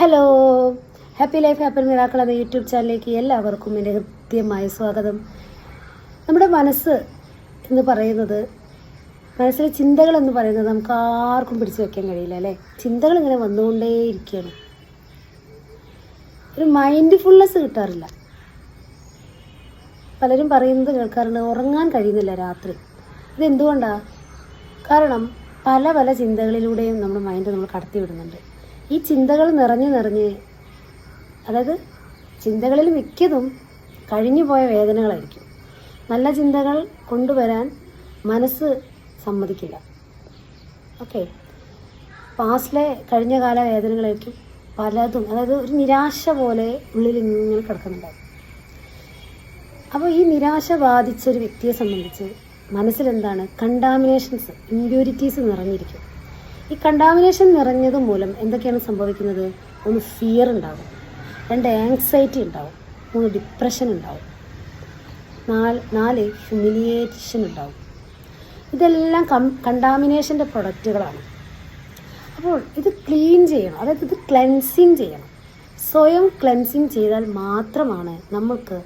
Hello happy life happy miracle എന്ന YouTube ചാനലിലേക്ക് എല്ലാവർക്കും എന്റെ ഹൃദ്യമായ സ്വാഗതം. നമ്മുടെ മനസ്സ് എന്ന് പറയുന്നത് മനസ്സിലെ ചിന്തകൾ എന്ന് പറയുന്നത് നമുക്ക് ആർക്കും പിടിച്ചു വെക്കാൻ കഴിയില്ല അല്ലേ? ചിന്തകൾ ഇങ്ങനെ വന്നുകൊണ്ടേയിരിക്കുകയാണ്. ഒരു മൈൻഡ് ഫുൾനെസ് കിട്ടാറില്ല. പലരും പറയുന്നത് കേൾക്കാറുണ്ട് ഉറങ്ങാൻ കഴിയുന്നില്ല രാത്രി. ഇതെന്തുകൊണ്ടാണ് കാരണം പല പല ചിന്തകളിലൂടെയും നമ്മുടെ മൈൻഡ് നമ്മൾ കടത്തി വിടുന്നുണ്ട് ഈ ചിന്തകൾ നിറഞ്ഞു നിറഞ്ഞ് അതായത് ചിന്തകളിൽ മിക്കതും കഴിഞ്ഞു പോയ വേദനകളായിരിക്കും. നല്ല ചിന്തകൾ കൊണ്ടുവരാൻ മനസ്സ് സമ്മതിക്കില്ല. ഓക്കെ പാസ്റ്റിലെ കഴിഞ്ഞ കാല വേദനകളായിരിക്കും പലതും അതായത് ഒരു നിരാശ പോലെ ഉള്ളിൽ ഇങ്ങനെ കിടക്കുന്നുണ്ടാവും. അപ്പോൾ ഈ നിരാശ ബാധിച്ച ഒരു വ്യക്തിയെ സംബന്ധിച്ച് മനസ്സിലെന്താണ്? Contaminations impurities നിറഞ്ഞിരിക്കും. ഈ കണ്ടാമിനേഷൻ നിറഞ്ഞത് മൂലം എന്തൊക്കെയാണ് സംഭവിക്കുന്നത്? ഒന്ന് ഫിയർ ഉണ്ടാവും. രണ്ട് ആങ്സൈറ്റി ഉണ്ടാവും. മൂന്ന് ഡിപ്രഷൻ ഉണ്ടാവും. നാല് നാല് ഹ്യൂമിലിയേഷൻ ഉണ്ടാവും. ഇതെല്ലാം കം കണ്ടാമിനേഷന്റെ പ്രൊഡക്റ്റുകളാണ് അപ്പോൾ ഇത് ക്ലീൻ ചെയ്യണം. അതായത് ഇത് ക്ലെൻസിങ് ചെയ്യണം. സ്വയം ക്ലെൻസിങ് ചെയ്താൽ മാത്രമാണ് നമ്മൾക്ക്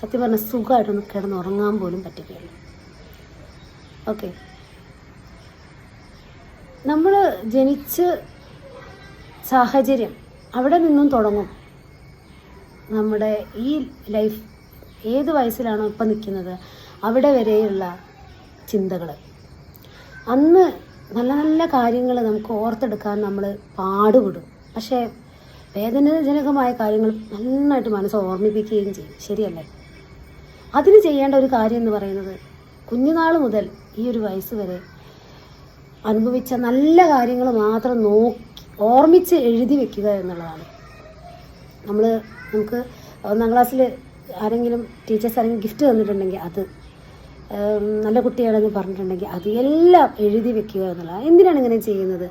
സത്യം പറഞ്ഞാൽ സുഖമായിട്ടൊന്ന് കിടന്നുറങ്ങാൻ പോലും പറ്റുകയുള്ളൂ. ഓക്കെ നമ്മൾ ജനിച്ച് സാഹചര്യം അവിടെ നിന്നും തുടങ്ങും. നമ്മുടെ ഈ ലൈഫ് ഏത് വയസ്സിലാണോ ഇപ്പം നിൽക്കുന്നത് അവിടെ വരെയുള്ള ചിന്തകൾ അന്ന് നല്ല നല്ല കാര്യങ്ങൾ നമുക്ക് ഓർത്തെടുക്കാൻ നമ്മൾ പാടുപെടും. പക്ഷേ വേദനജനകമായ കാര്യങ്ങൾ നന്നായിട്ട് മനസ്സ് ഓർമ്മിപ്പിക്കുകയും ചെയ്യും. ശരിയല്ലേ? അതിന് ചെയ്യേണ്ട ഒരു കാര്യം എന്ന് പറയുന്നത് കുഞ്ഞുനാൾ മുതൽ ഈ ഒരു വയസ്സ് വരെ അനുഭവിച്ച നല്ല കാര്യങ്ങൾ മാത്രം നോക്കി ഓർമ്മിച്ച് എഴുതി വെക്കുക എന്നുള്ളതാണ്. നമ്മൾ നമുക്ക് ഒന്നാം ക്ലാസ്സിൽ ആരെങ്കിലും ടീച്ചേഴ്സ് ആരെങ്കിലും ഗിഫ്റ്റ് തന്നിട്ടുണ്ടെങ്കിൽ അത് നല്ല കുട്ടിയാണെന്ന് പറഞ്ഞിട്ടുണ്ടെങ്കിൽ അത് എല്ലാം എഴുതി വെക്കുക എന്നുള്ളതാണ്. എന്തിനാണ് ഇങ്ങനെ ചെയ്യുന്നത്?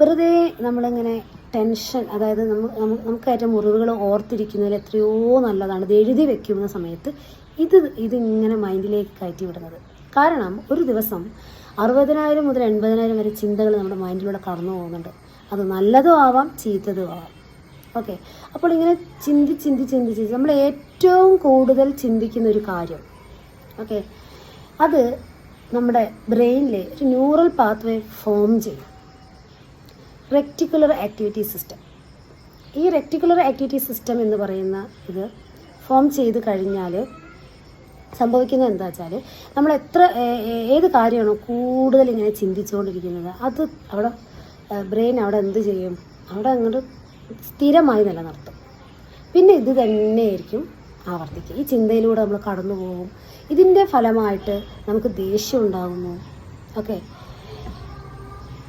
വെറുതെ നമ്മളിങ്ങനെ ടെൻഷൻ അതായത് നമ്മൾ നമ്മ- നമുക്ക് ഏറ്റവും മുറിവുകൾ ഓർത്തിരിക്കുന്നതിൽ എത്രയോ നല്ലതാണ്. ഇത് എഴുതി വെക്കുന്ന സമയത്ത് ഇത് ഇതിങ്ങനെ മൈൻഡിലേക്ക് കയറ്റി വിടുന്നത്. കാരണം ഒരു ദിവസം അറുപതിനായിരം മുതൽ എൺപതിനായിരം വരെ ചിന്തകൾ നമ്മുടെ മൈൻഡിലൂടെ കടന്നു പോകുന്നുണ്ട്. അത് നല്ലതും ആവാം ചീത്തതും ആവാം. ഓക്കെ. അപ്പോൾ ഇങ്ങനെ ചിന്തി ചിന്തി ചിന്തി ചിന്തി. നമ്മൾ ഏറ്റവും കൂടുതൽ ചിന്തിക്കുന്ന ഒരു കാര്യം. ഓക്കെ. അത് നമ്മുടെ ബ്രെയിനിൽ ഒരു ന്യൂറൽ പാത്വേ ഫോം ചെയ്യും. Reticular activity system. ഈ റെക്ടിക്കുലർ ആക്ടിവിറ്റി സിസ്റ്റം എന്ന് പറയുന്ന ഇത് ഫോം ചെയ്ത് കഴിഞ്ഞാൽ സംഭവിക്കുന്നത് എന്താ വെച്ചാൽ നമ്മൾ എത്ര ഏത് കാര്യമാണോ കൂടുതൽ ഇങ്ങനെ ചിന്തിച്ചുകൊണ്ടിരിക്കുന്നത് അത് അവിടെ ബ്രെയിൻ അവിടെ എന്ത് ചെയ്യും? അവിടെ അങ്ങോട്ട് സ്ഥിരമായി നിലനിർത്തും. പിന്നെ ഇത് തന്നെയായിരിക്കും ആവർത്തിക്കുക. ഈ ചിന്തയിലൂടെ നമ്മൾ കടന്നു പോകും. ഇതിന്റെ ഫലമായിട്ട് നമുക്ക് ദേഷ്യം ഉണ്ടാകുന്നു. ഓക്കെ?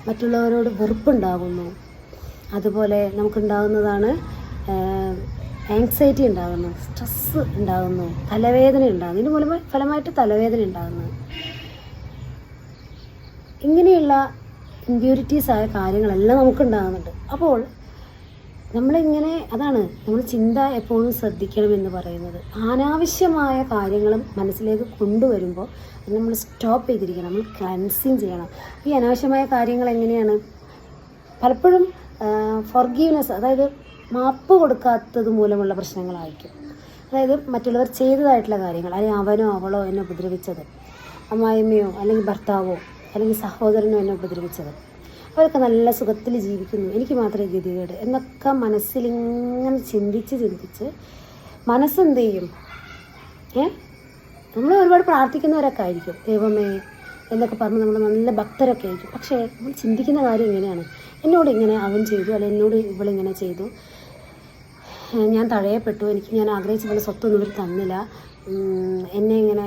മറ്റുള്ളവരോട് വെറുപ്പുണ്ടാകുന്നു. അതുപോലെ നമുക്കുണ്ടാകുന്നതാണ് ആങ്സൈറ്റി ഉണ്ടാകുന്നു സ്ട്രെസ്സ് ഉണ്ടാകുന്നു തലവേദന ഉണ്ടാകുന്നു ഇതിന് മൂലം ഫലമായിട്ട് തലവേദന ഉണ്ടാകുന്നു ഇങ്ങനെയുള്ള ഇമ്പ്യൂരിറ്റീസ് ആയ കാര്യങ്ങളെല്ലാം നമുക്കുണ്ടാകുന്നുണ്ട് അപ്പോൾ നമ്മളിങ്ങനെ അതാണ് നമ്മൾ ചിന്ത എപ്പോഴും ശ്രദ്ധിക്കണം എന്ന് പറയുന്നത്. അനാവശ്യമായ കാര്യങ്ങളും മനസ്സിലേക്ക് കൊണ്ടുവരുമ്പോൾ അത് നമ്മൾ സ്റ്റോപ്പ് ചെയ്തിരിക്കണം നമ്മൾ ക്ലൻസിങ് ചെയ്യണം. ഈ അനാവശ്യമായ കാര്യങ്ങൾ എങ്ങനെയാണ്? പലപ്പോഴും ഫോർഗീവ്നെസ് അതായത് മാപ്പ് കൊടുക്കാത്തത് മൂലമുള്ള പ്രശ്നങ്ങളായിരിക്കും. അതായത് മറ്റുള്ളവർ ചെയ്തതായിട്ടുള്ള കാര്യങ്ങൾ അല്ലെങ്കിൽ അവനോ അവളോ എന്നെ ഉപദ്രവിച്ചത് അമ്മായിമ്മയോ അല്ലെങ്കിൽ ഭർത്താവോ അല്ലെങ്കിൽ സഹോദരനോ എന്നെ ഉപദ്രവിച്ചത്. അവരൊക്കെ നല്ല സുഖത്തിൽ ജീവിക്കുന്നു. എനിക്ക് മാത്രമേ ഗതികേട്. എന്നൊക്കെ മനസ്സിലിങ്ങനെ ചിന്തിച്ച് ചിന്തിച്ച് മനസ്സെന്ത് ചെയ്യും ഏ? നമ്മൾ ഒരുപാട് പ്രാർത്ഥിക്കുന്നവരൊക്കെ ആയിരിക്കും. ദൈവമേ എന്നൊക്കെ പറഞ്ഞ് നമ്മൾ നല്ല ഭക്തരൊക്കെ ആയിരിക്കും. പക്ഷേ നമ്മൾ ചിന്തിക്കുന്ന കാര്യം ഇങ്ങനെയാണ്. എന്നോട് ഇങ്ങനെ അവൻ ചെയ്തു അല്ലെ എന്നോട് ഇവളിങ്ങനെ ചെയ്തു. ഞാൻ തഴയപ്പെട്ടു. എനിക്ക് ഞാൻ ആഗ്രഹിച്ച പോലെ സ്വത്തൊന്നും ഇവർ തന്നില്ല. എന്നെ ഇങ്ങനെ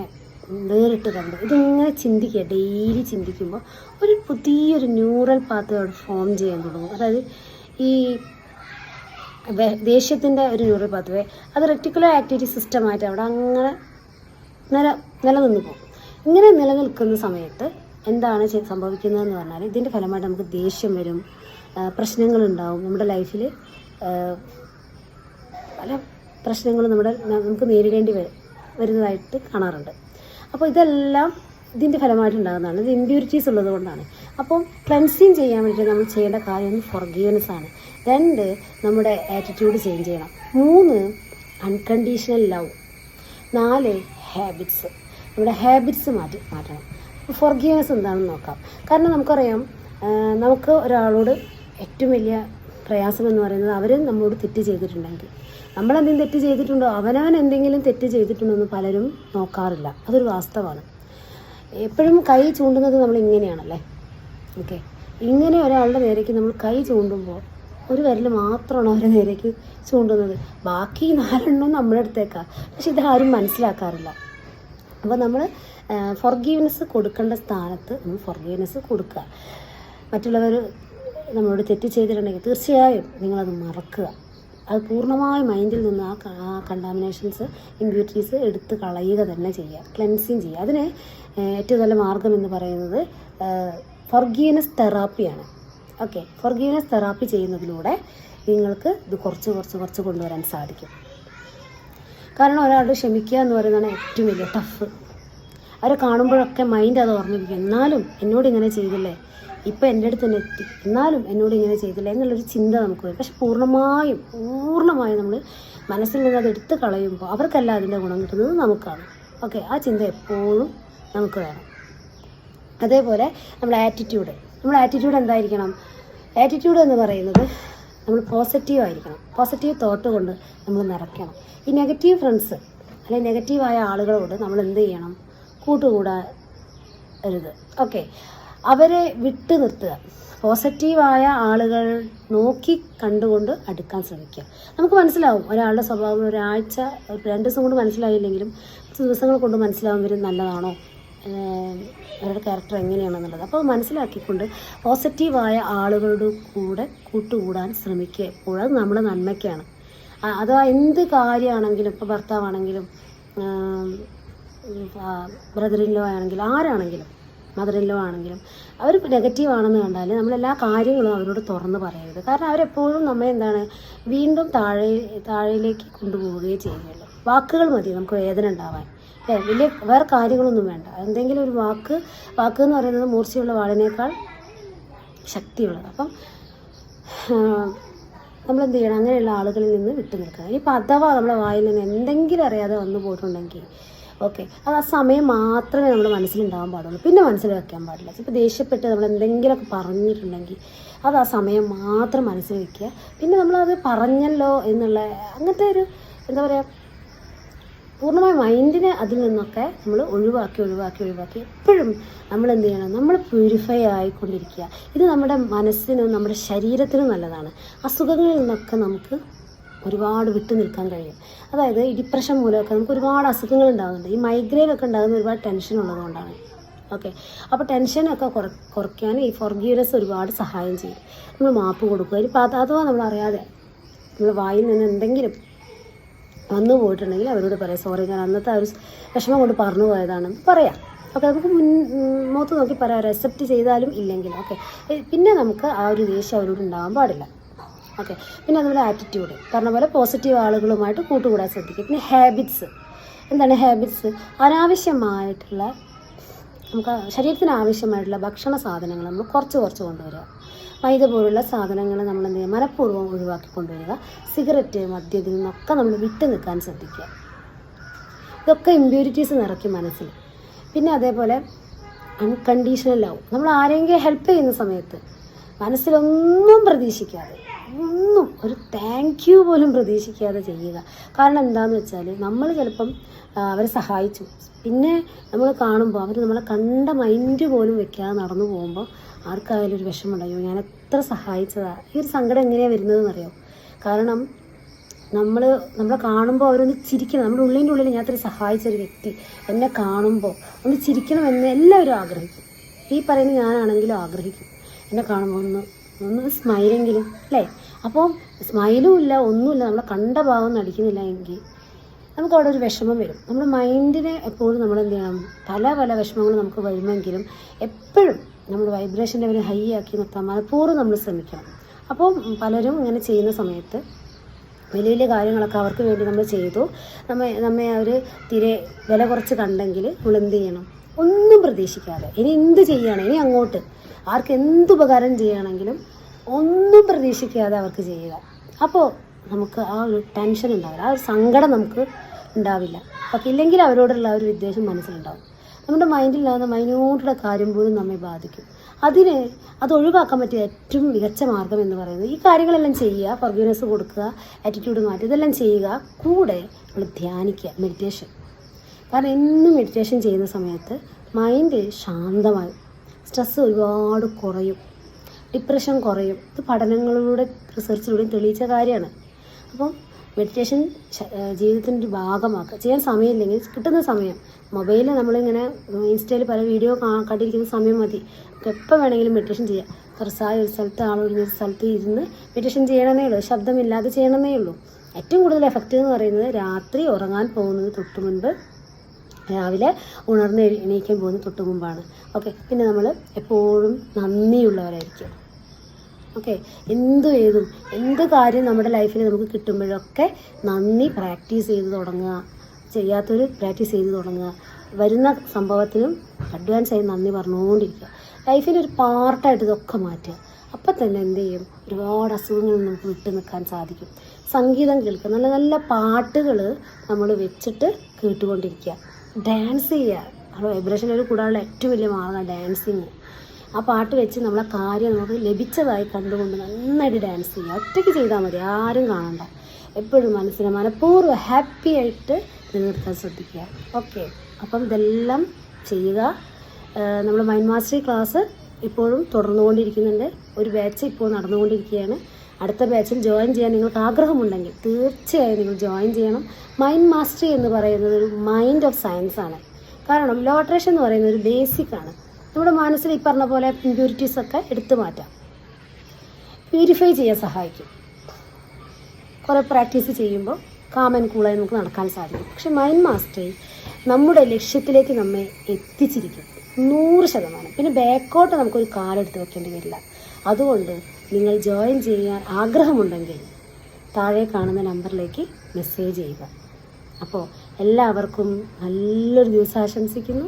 വേറിട്ട് കണ്ടു. ഇതിങ്ങനെ ചിന്തിക്കുക ഡെയിലി ചിന്തിക്കുമ്പോൾ ഒരു പുതിയൊരു ന്യൂറൽ പാത്ത് അവിടെ ഫോം ചെയ്യാൻ തുടങ്ങും. അതായത് ഈ ദേഷ്യത്തിന്റെ ഒരു ന്യൂറൽ പാത്വേ അത് റെറ്റിക്കുലർ ആക്ടിവിറ്റി സിസ്റ്റമായിട്ട് അവിടെ അങ്ങനെ നില നിലനിന്ന് പോകും. ഇങ്ങനെ നിലനിൽക്കുന്ന സമയത്ത് എന്താണ് സംഭവിക്കുന്നതെന്ന് പറഞ്ഞാൽ ഇതിന്റെ ഫലമായിട്ട് നമുക്ക് ദേഷ്യം വരും പ്രശ്നങ്ങളുണ്ടാവും നമ്മുടെ ലൈഫിൽ പല പ്രശ്നങ്ങളും നമ്മുടെ നമുക്ക് നേരിടേണ്ടി വരുന്നതായിട്ട് കാണാറുണ്ട്. അപ്പോൾ ഇതെല്ലാം ഇതിന്റെ ഫലമായിട്ട് ഉണ്ടാകുന്നതാണ്. ഇത് ഇമ്പ്യൂരിറ്റീസ് ഉള്ളത് കൊണ്ടാണ്. അപ്പോൾ ക്ലൻസിങ് ചെയ്യാൻ വേണ്ടിയിട്ട് നമ്മൾ ചെയ്യേണ്ട കാര്യം ഫൊർഗീവ്നെസ് ആണ്. രണ്ട് നമ്മുടെ ആറ്റിറ്റ്യൂഡ് ചേഞ്ച് ചെയ്യണം. മൂന്ന് അൺകണ്ടീഷണൽ ലവ് നാല് ഹാബിറ്റ്സ് നമ്മുടെ ഹാബിറ്റ്സ് മാറ്റി മാറ്റണം. ഫോർഗീവ്നെസ് എന്താണെന്ന് നോക്കാം. കാരണം നമുക്കറിയാം നമുക്ക് ഒരാളോട് ഏറ്റവും വലിയ പ്രയാസം എന്ന് പറയുന്നത് അവർ നമ്മളോട് തെറ്റ് ചെയ്തിട്ടുണ്ടെങ്കിൽ. നമ്മളെന്തെങ്കിലും തെറ്റ് ചെയ്തിട്ടുണ്ടോ? അവനവൻ എന്തെങ്കിലും തെറ്റ് ചെയ്തിട്ടുണ്ടോ എന്ന് പലരും നോക്കാറില്ല. അതൊരു വാസ്തവമാണ്. എപ്പോഴും കൈ ചൂണ്ടുന്നത് നമ്മൾ ഇങ്ങനെയാണല്ലേ? ഓക്കെ. ഇങ്ങനെ ഒരാളുടെ നേരേക്ക് നമ്മൾ കൈ ചൂണ്ടുമ്പോൾ ഒരു വിരൽ മാത്രമാണ് അവരുടെ നേരേക്ക് ചൂണ്ടുന്നത്. ബാക്കി നാലെണ്ണം നമ്മുടെ അടുത്തേക്കാണ് പക്ഷെ ഇതാരും മനസ്സിലാക്കാറില്ല. അപ്പോൾ നമ്മൾ ഫൊർഗീവ്നെസ് കൊടുക്കേണ്ട സ്ഥാനത്ത് നമ്മൾ ഫൊർഗീവ്നെസ് കൊടുക്കുക. മറ്റുള്ളവർ നമ്മളോട് തെറ്റ് ചെയ്തിട്ടുണ്ടെങ്കിൽ തീർച്ചയായും നിങ്ങളത് മറക്കുക. അത് പൂർണമായി മൈൻഡിൽ നിന്ന് ആ ആ കണ്ടാമിനേഷൻസ് ഇമ്പ്യൂരിറ്റീസ് എടുത്ത് കളയുക തന്നെ ചെയ്യുക. ക്ലെൻസിങ് ചെയ്യുക. അതിന് ഏറ്റവും നല്ല മാർഗം എന്ന് പറയുന്നത് ഫൊർഗീവ്നെസ് തെറാപ്പിയാണ് ഓക്കെ ഫൊർഗീവ്നെസ് തെറാപ്പി ചെയ്യുന്നതിലൂടെ നിങ്ങൾക്ക് ഇത് കുറച്ച് കുറച്ച് കുറച്ച് കൊണ്ടുവരാൻ സാധിക്കും. കാരണം ഒരാളോട് ക്ഷമിക്കുക എന്ന് പറയുന്നതാണ് ഏറ്റവും വലിയ ടഫ് അവരെ കാണുമ്പോഴൊക്കെ മൈൻഡ് അത് ഓർമ്മിപ്പിക്കും എന്നാലും എന്നോട് ഇങ്ങനെ ചെയ്തില്ലേ? ഇപ്പം എന്റെ അടുത്ത് തന്നെ എത്തി. എന്നാലും എന്നോട് ഇങ്ങനെ ചെയ്തില്ലേ എന്നുള്ളൊരു ചിന്ത നമുക്ക് വരും. പക്ഷെ പൂർണമായും പൂർണമായും നമ്മൾ മനസ്സിൽ നിന്ന് അത് എടുത്ത് കളയുമ്പോൾ അവർക്കല്ല അതിന്റെ ഗുണം കിട്ടുന്നത് നമുക്കാണ്. ഓക്കെ ആ ചിന്ത എപ്പോഴും നമുക്ക് വേണം. അതേപോലെ നമ്മുടെ ആറ്റിറ്റ്യൂഡ് നമ്മുടെ ആറ്റിറ്റ്യൂഡ് എന്തായിരിക്കണം? ആറ്റിറ്റ്യൂഡ് എന്ന് പറയുന്നത് നമ്മൾ പോസിറ്റീവ് ആയിരിക്കണം. പോസിറ്റീവ് തോട്ട് കൊണ്ട് നമ്മൾ നിറയ്ക്കണം. ഈ നെഗറ്റീവ് ഫ്രണ്ട്സ് അല്ലെങ്കിൽ നെഗറ്റീവായ ആളുകളോട് നമ്മൾ എന്ത് ചെയ്യണം? കൂട്ടുകൂടരുത്. ഓക്കെ അവരെ വിട്ടു നിർത്തുക. പോസിറ്റീവായ ആളുകൾ നോക്കി കണ്ടുകൊണ്ട് അടുക്കാൻ ശ്രമിക്കുക. നമുക്ക് മനസ്സിലാവും ഒരാളുടെ സ്വഭാവം ഒരാഴ്ച രണ്ട് ദിവസം കൊണ്ട് മനസ്സിലായില്ലെങ്കിലും ദിവസങ്ങൾ കൊണ്ട് മനസ്സിലാവും ഇവർ നല്ലതാണോ അവരുടെ ക്യാരക്ടർ എങ്ങനെയാണെന്നുള്ളത്. അപ്പോൾ മനസ്സിലാക്കിക്കൊണ്ട് പോസിറ്റീവായ ആളുകളുടെ കൂടെ കൂട്ടുകൂടാൻ ശ്രമിക്കുക എപ്പോഴും. അത് നമ്മുടെ നന്മയ്ക്കാണ്. അഥവാ എന്ത് കാര്യമാണെങ്കിലും ഇപ്പോൾ ഭർത്താവാണെങ്കിലും ബ്രദറിൻലോ ആണെങ്കിലും ആരാണെങ്കിലും മദറിൻലോ ആണെങ്കിലും അവർ നെഗറ്റീവ് ആണെന്ന് കണ്ടാൽ നമ്മൾ എല്ലാ കാര്യങ്ങളും അവരോട് തുറന്ന് പറയരുത്. കാരണം അവരെപ്പോഴും നമ്മെ എന്താണ് വീണ്ടും താഴെ താഴയിലേക്ക് കൊണ്ടുപോവുകയേ ചെയ്യുകയുള്ളൂ. വാക്കുകൾ മതി നമുക്ക് വേദന ഉണ്ടാവാൻ. വലിയ വേറെ കാര്യങ്ങളൊന്നും വേണ്ട. എന്തെങ്കിലും ഒരു വാക്ക് വാക്ക് എന്ന് പറയുന്നത് മൂർച്ചയുള്ള വാളിനേക്കാൾ ശക്തിയുള്ളത്. അപ്പം നമ്മൾ എന്ത് ചെയ്യണം? അങ്ങനെയുള്ള ആളുകളിൽ നിന്ന് വിട്ടു നിൽക്കുക ഇനിയിപ്പോൾ അഥവാ നമ്മുടെ വായിൽ നിന്ന് എന്തെങ്കിലും അറിയാതെ വന്നു പോയിട്ടുണ്ടെങ്കിൽ ഓക്കെ. അത് ആ സമയം മാത്രമേ നമ്മുടെ മനസ്സിലുണ്ടാകാൻ പാടുള്ളൂ. പിന്നെ മനസ്സിൽ വെക്കാൻ പാടില്ല. ഇപ്പോൾ ദേഷ്യപ്പെട്ട് നമ്മൾ എന്തെങ്കിലുമൊക്കെ പറഞ്ഞിട്ടുണ്ടെങ്കിൽ അത് ആ സമയം മാത്രം മനസ്സിൽ വയ്ക്കുക പിന്നെ നമ്മളത് പറഞ്ഞല്ലോ എന്നുള്ള അങ്ങനത്തെ ഒരു എന്താ പറയുക പൂർണമായ മൈൻഡിനെ അതിൽ നിന്നൊക്കെ നമ്മൾ ഒഴിവാക്കി ഒഴിവാക്കി ഒഴിവാക്കി എപ്പോഴും നമ്മൾ എന്ത് ചെയ്യണം? നമ്മൾ പ്യൂരിഫൈ ആയിക്കൊണ്ടിരിക്കുക. ഇത് നമ്മുടെ മനസ്സിനും നമ്മുടെ ശരീരത്തിനും നല്ലതാണ്. അസുഖങ്ങളിൽ നിന്നൊക്കെ നമുക്ക് ഒരുപാട് വിട്ടു നിൽക്കാൻ കഴിയും. അതായത് ഈ ഡിപ്രഷൻ മൂലമൊക്കെ നമുക്ക് ഒരുപാട് അസുഖങ്ങൾ ഉണ്ടാകുന്നുണ്ട്. ഈ മൈഗ്രെയിൻ ഒക്കെ ഉണ്ടാകുന്ന ഒരുപാട് ടെൻഷൻ ഉള്ളതുകൊണ്ടാണ് ഓക്കെ അപ്പോൾ ടെൻഷനൊക്കെ കുറ കുറയ്ക്കാൻ ഈ ഫോർഗീവ്നെസ് ഒരുപാട് സഹായം ചെയ്യും. നമ്മൾ മാപ്പ് കൊടുക്കുക. ഒരു അഥവാ നമ്മൾ അറിയാതെ നമ്മൾ വായിൽ നിന്ന് എന്തെങ്കിലും വന്നു പോയിട്ടുണ്ടെങ്കിൽ അവരോട് പറയാം സോറി ഞാൻ അന്നത്തെ ആ ഒരു വിഷമം കൊണ്ട് പറഞ്ഞു പോയതാണെന്ന് പറയാം. ഓക്കെ നമുക്ക് മുൻ മുഖത്ത് നോക്കി പറയാം. അക്സെപ്റ്റ് ചെയ്താലും ഇല്ലെങ്കിലും ഓക്കെ പിന്നെ നമുക്ക് ആ ഒരു ദേഷ്യം അവരോട് ഉണ്ടാകാൻ പാടില്ല. ഓക്കെ. പിന്നെ നമ്മുടെ ആറ്റിറ്റ്യൂഡ് പറഞ്ഞ പോലെ പോസിറ്റീവ് ആളുകളുമായിട്ട് കൂട്ടുകൂടാൻ ശ്രദ്ധിക്കുക. പിന്നെ ഹാബിറ്റ്സ് എന്താണ് ഹാബിറ്റ്സ് അനാവശ്യമായിട്ടുള്ള നമുക്ക് ശരീരത്തിന് ആവശ്യമായിട്ടുള്ള ഭക്ഷണ സാധനങ്ങൾ നമ്മൾ കുറച്ച് കുറച്ച് കൊണ്ടുവരിക. മൈദ പോലുള്ള സാധനങ്ങൾ നമ്മൾ എന്ത് ചെയ്യുക? മനഃപൂർവം ഒഴിവാക്കി കൊണ്ടുവരിക. സിഗരറ്റ് മദ്യത്തിൽ നിന്നൊക്കെ നമ്മൾ വിട്ടു നിൽക്കാൻ ശ്രദ്ധിക്കുക. ഇതൊക്കെ ഇമ്പ്യൂരിറ്റീസ് നിറയ്ക്കും മനസ്സിൽ. പിന്നെ അതേപോലെ അൺകണ്ടീഷണൽ ലവ് നമ്മൾ ആരെങ്കിലും ഹെൽപ്പ് ചെയ്യുന്ന സമയത്ത് മനസ്സിലൊന്നും പ്രതീക്ഷിക്കാതെ ഒന്നും ഒരു താങ്ക് യു പോലും പ്രതീക്ഷിക്കാതെ ചെയ്യുക. കാരണം എന്താണെന്ന് വെച്ചാൽ നമ്മൾ ചിലപ്പം അവരെ സഹായിച്ചു. പിന്നെ നമ്മൾ കാണുമ്പോൾ അവർ നമ്മളെ കണ്ട മൈൻഡ് പോലും വെക്കാതെ നടന്നു പോകുമ്പോൾ ആർക്കായാലും ഒരു വിഷമമുണ്ടായോ ഞാൻ എത്ര സഹായിച്ചതാ? ഈ ഒരു സങ്കടം എങ്ങനെയാണ് വരുന്നതെന്ന് അറിയോ കാരണം നമ്മൾ നമ്മളെ കാണുമ്പോൾ അവരൊന്ന് ചിരിക്കണം. നമ്മുടെ ഉള്ളിന്റെ ഉള്ളിൽ ഞാൻ അത്ര സഹായിച്ച ഒരു വ്യക്തി എന്നെ കാണുമ്പോൾ ഒന്ന് ചിരിക്കണമെന്ന് എല്ലാവരും ആഗ്രഹിക്കും. ഈ പറയുന്ന ഞാനാണെങ്കിലും ആഗ്രഹിക്കും. എന്നെ കാണുമ്പോൾ ഒന്ന് ഒന്ന് സ്മൈലെങ്കിലും അല്ലേ? അപ്പോൾ സ്മൈലും ഇല്ല ഒന്നുമില്ല. നമ്മളെ കണ്ട ഭാവം നടിക്കുന്നില്ല എങ്കിൽ നമുക്ക് അവിടെ ഒരു വിഷമം വരും. നമ്മുടെ മൈൻഡിനെ എപ്പോഴും നമ്മൾ എന്ത് ചെയ്യണം? പല പല വിഷമങ്ങൾ നമുക്ക് വരുമെങ്കിലും എപ്പോഴും നമ്മൾ വൈബ്രേഷൻ ലെവൽ ഹൈ ആക്കി നിർത്താൻ മനഃപൂർവം നമ്മൾ ശ്രമിക്കണം. അപ്പോൾ പലരും ഇങ്ങനെ ചെയ്യുന്ന സമയത്ത് വലിയ വലിയ കാര്യങ്ങളൊക്കെ അവർക്ക് വേണ്ടി നമ്മൾ ചെയ്തു. നമ്മെ നമ്മെ അവർ തീരെ വില കുറച്ച് കണ്ടെങ്കിൽ നമ്മൾ എന്ത് ചെയ്യണം? ഒന്നും പ്രതീക്ഷിക്കാതെ ഇനി എന്ത് ചെയ്യണം? ഇനി അങ്ങോട്ട്. ആർക്ക് എന്ത് ഉപകാരം ചെയ്യുകയാണെങ്കിലും ഒന്നും പ്രതീക്ഷിക്കാതെ അവർക്ക് ചെയ്യുക. അപ്പോൾ നമുക്ക് ആ ഒരു ടെൻഷൻ ഉണ്ടാവില്ല. ആ ഒരു സങ്കടം നമുക്ക് ഉണ്ടാവില്ല. അപ്പം ഇല്ലെങ്കിൽ അവരോടുള്ള ഒരു വിദ്വേഷം മനസ്സിലുണ്ടാവും. നമ്മുടെ മൈൻഡിലാകുന്ന മൈന്യൂട്ടുള്ള കാര്യം പോലും നമ്മെ ബാധിക്കും. അതിന് അത് ഒഴിവാക്കാൻ പറ്റിയ ഏറ്റവും മികച്ച മാർഗം എന്ന് പറയുന്നത് ഈ കാര്യങ്ങളെല്ലാം ചെയ്യുക ഫർഗ്യൂനസ് കൊടുക്കുക ആറ്റിറ്റ്യൂഡ് മാറ്റുക ഇതെല്ലാം ചെയ്യുക കൂടെ നമ്മൾ ധ്യാനിക്കുക മെഡിറ്റേഷൻ കാരണം എന്നും മെഡിറ്റേഷൻ ചെയ്യുന്ന സമയത്ത് മൈൻഡ് ശാന്തമാകും സ്ട്രെസ്സ് ഒരുപാട് കുറയും. ഡിപ്രഷൻ കുറയും. ഇത് പഠനങ്ങളിലൂടെ റിസർച്ചിലൂടെയും തെളിയിച്ച കാര്യമാണ്. അപ്പം മെഡിറ്റേഷൻ ജീവിതത്തിന്റെ ഒരു ഭാഗമാക്കുക. ചെയ്യാൻ സമയമില്ലെങ്കിൽ കിട്ടുന്ന സമയം. മൊബൈലിൽ നമ്മളിങ്ങനെ ഇൻസ്റ്റയിൽ പല വീഡിയോ കണ്ടിരിക്കുന്ന സമയം മതി. നമുക്ക് എപ്പോൾ വേണമെങ്കിലും മെഡിറ്റേഷൻ ചെയ്യാം. തുറസായ ഒരു സ്ഥലത്ത് ആളൊഴിഞ്ഞ സ്ഥലത്ത് ഇരുന്ന് മെഡിറ്റേഷൻ ചെയ്യണമേ ഉള്ളൂ. ശബ്ദമില്ലാതെ ചെയ്യണമേ ഉള്ളൂ. ഏറ്റവും കൂടുതൽ എഫക്റ്റ് എന്ന് പറയുന്നത് രാത്രി ഉറങ്ങാൻ പോകുന്നത് തൊട്ട് മുൻപ് രാവിലെ ഉണർന്ന് എണീക്കാൻ പോകുന്ന തൊട്ട് മുമ്പാണ്. ഓക്കെ പിന്നെ നമ്മൾ എപ്പോഴും നന്ദിയുള്ളവരായിരിക്കും. ഓക്കെ എന്തു ചെയ്തും എന്ത് കാര്യം നമ്മുടെ ലൈഫിൽ നമുക്ക് കിട്ടുമ്പോഴൊക്കെ നന്ദി പ്രാക്ടീസ് ചെയ്ത് തുടങ്ങുക. ചെയ്യാത്തൊരു പ്രാക്ടീസ് ചെയ്ത് തുടങ്ങുക. വരുന്ന സംഭവത്തിനും അഡ്വാൻസ് ആയി നന്ദി പറഞ്ഞുകൊണ്ടിരിക്കുക. ലൈഫിന്റെ ഒരു പാർട്ടായിട്ട് ഇതൊക്കെ മാറ്റുക. അപ്പം തന്നെ എന്ത് ചെയ്യും? ഒരുപാട് അസുഖങ്ങളിൽ നമുക്ക് വിട്ടു നിൽക്കാൻ സാധിക്കും. സംഗീതം കേൾക്കുക. നല്ല നല്ല പാട്ടുകൾ നമ്മൾ വെച്ചിട്ട് കേട്ടുകൊണ്ടിരിക്കുക. ഡാൻസ് ചെയ്യുക. വൈബ്രേഷൻ ഒരു കൂടാനുള്ള ഏറ്റവും വലിയ മാർഗം ഡാൻസിങ് ആ പാട്ട് വെച്ച് നമ്മളെ കാര്യം നമുക്ക് ലഭിച്ചതായി കണ്ടുകൊണ്ട് നന്നായിട്ട് ഡാൻസ് ചെയ്യുക. ഒറ്റയ്ക്ക് ചെയ്താൽ മതി ആരും കാണണ്ട. എപ്പോഴും മനസ്സിനെ മനഃപൂർവം ഹാപ്പി ആയിട്ട് നിലനിർത്താൻ ശ്രദ്ധിക്കുക. ഓക്കെ അപ്പം ഇതെല്ലാം ചെയ്യുക. നമ്മൾ മൈൻഡ് മാസ്റ്ററി ക്ലാസ് ഇപ്പോഴും തുടർന്നുകൊണ്ടിരിക്കുന്നുണ്ട്. ഒരു ബാച്ച് ഇപ്പോൾ നടന്നുകൊണ്ടിരിക്കുകയാണ്. അടുത്ത ബാച്ചിൽ ജോയിൻ ചെയ്യാൻ നിങ്ങൾക്ക് ആഗ്രഹമുണ്ടെങ്കിൽ തീർച്ചയായും നിങ്ങൾ ജോയിൻ ചെയ്യണം. മൈൻഡ് മാസ്റ്ററി എന്ന് പറയുന്നത് ഒരു മൈൻഡ് ഓഫ് സയൻസ് ആണ്. കാരണം ലോട്രേഷൻ എന്ന് പറയുന്നത് ഒരു ബേസിക് ആണ്. നമ്മുടെ മനസ്സിൽ ഈ പറഞ്ഞ പോലെ ഇമ്പ്യൂരിറ്റീസ് ഒക്കെ എടുത്തു മാറ്റാം. പ്യൂരിഫൈ ചെയ്യാൻ സഹായിക്കും. കുറേ പ്രാക്ടീസ് ചെയ്യുമ്പോൾ കാമൻ കൂളായി നമുക്ക് നടക്കാൻ സാധിക്കും. പക്ഷെ മൈൻഡ് മാസ്റ്ററി നമ്മുടെ ലക്ഷ്യത്തിലേക്ക് നമ്മെ എത്തിച്ചിരിക്കും. നൂറ് ശതമാനം. പിന്നെ ബാക്കോട്ട് നമുക്കൊരു കാലെടുത്ത് വെക്കേണ്ടി വരില്ല. അതുകൊണ്ട് നിങ്ങൾ ജോയിൻ ചെയ്യാൻ ആഗ്രഹമുണ്ടെങ്കിൽ താഴെ കാണുന്ന നമ്പറിലേക്ക് മെസ്സേജ് ചെയ്യുക. അപ്പോൾ എല്ലാവർക്കും നല്ലൊരു ദിവസം ആശംസിക്കുന്നു.